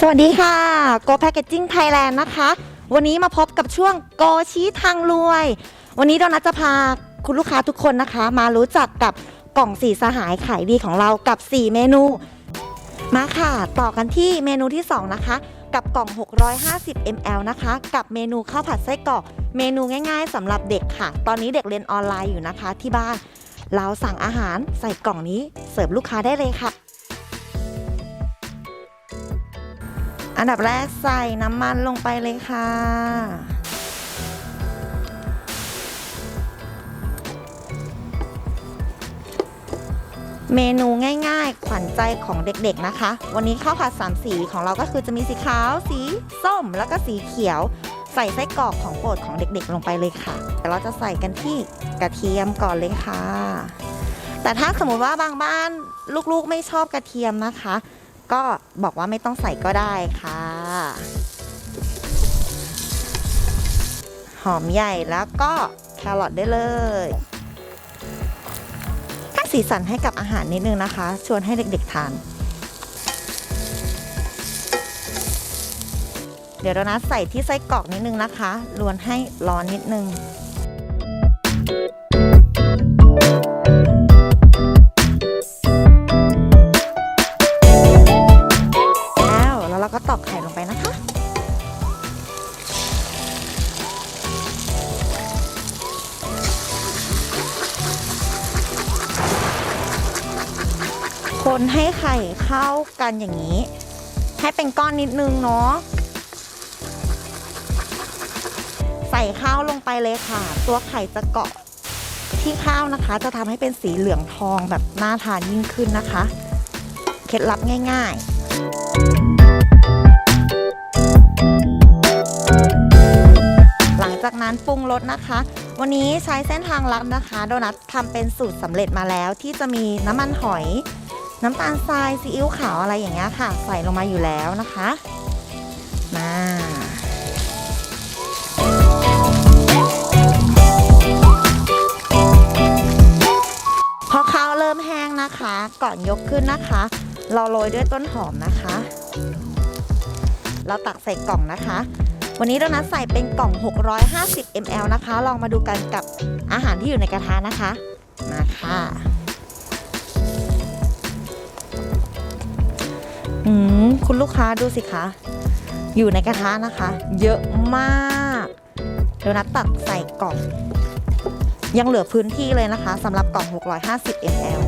สวัสดีค่ะ Go Packaging Thailand นะคะ วันนี้มาพบกับช่วงโกชี้ทางรวย วันนี้โดนัทจะพาคุณลูกค้าทุกคนนะคะ มารู้จักกับกล่องสีสหายขายดีของเรากับ 4 เมนู มาค่ะ ต่อกันที่เมนูที่ 2 นะคะ กับกล่อง 650 ml นะคะ กับเมนูข้าวผัดไส้กรอกเมนูง่าย ๆสำหรับเด็กค่ะ ตอนนี้เด็กเรียนออนไลน์อยู่นะคะที่บ้าน เราสั่งอาหารใส่กล่องนี้เสิร์ฟลูกค้าได้เลยค่ะ อันดับแรกใส่น้ำมันลงไปเลยค่ะ เมนูง่ายๆ ขวัญใจของเด็กๆนะคะ วันนี้ข้าวผัดสามสีของเราก็คือจะมีสีขาว สีส้ม แล้วก็สีเขียว ใส่ไส้กรอกของโปรดของเด็กๆลงไปเลยค่ะแต่เราจะใส่กันที่กระเทียมก่อนเลยค่ะ แต่ถ้าสมมติว่าบางบ้านลูกๆไม่ชอบกระเทียมนะคะ ก็บอกว่าไม่ต้องใส่ก็ได้ค่ะ หอมใหญ่แล้วก็แครอทได้เลยให้สีสันให้กับอาหารนิดนึงนะคะ ชวนให้เด็กๆทาน เดี๋ยวเรานะใส่ที่ไส้กรอกนิดนึงนะคะ ลวนให้ร้อนนิดนึง ตอกไข่ลงไปนะคะ คนให้ไข่เข้ากันอย่างนี้ ให้เป็นก้อนนิดนึงเนาะใส่ข้าวลงไปเลยค่ะ ตัวไข่จะเกาะที่ข้าวนะคะ จะทำให้เป็นสีเหลืองทองแบบน่าทานยิ่งขึ้นนะคะ เคล็ดลับง่าย ๆ นั้นปรุงรสนะคะ วันนี้ใช้เส้นทางลัดนะคะ โดนัททำเป็นสูตรสำเร็จมาแล้ว ที่จะมีน้ำมันหอย น้ำตาลทรายซีอิ๊วขาวอะไรอย่างเงี้ยค่ะ ใส่ลงมาอยู่แล้วนะคะ มาพอข้าวเริ่มแห้งนะคะ ก่อนยกขึ้นนะคะ เราโรยด้วยต้นหอมนะคะ เราตักใส่กล่องนะคะ วันนี้เรานัดใส่เป็นกล่อง 650 ml นะคะ ลองมาดูกันกับอาหารที่อยู่ในกระทะนะคะ มาค่ะ อืม คุณลูกค้าดูสิคะ อยู่ในกระทะนะคะ เยอะมากเดี๋ยวนัดตักใส่กล่อง ยังเหลือพื้นที่เลยนะคะสำหรับกล่อง 650 ml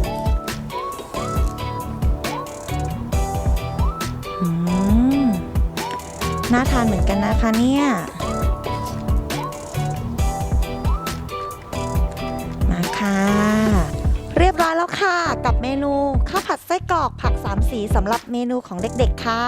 น่าทานเหมือนกันนะคะเนี่ยมาค่ะ เรียบร้อยแล้วค่ะ กับเมนูข้าวผัดไส้กรอกผักสามสีสำหรับเมนูของเด็กๆค่ะ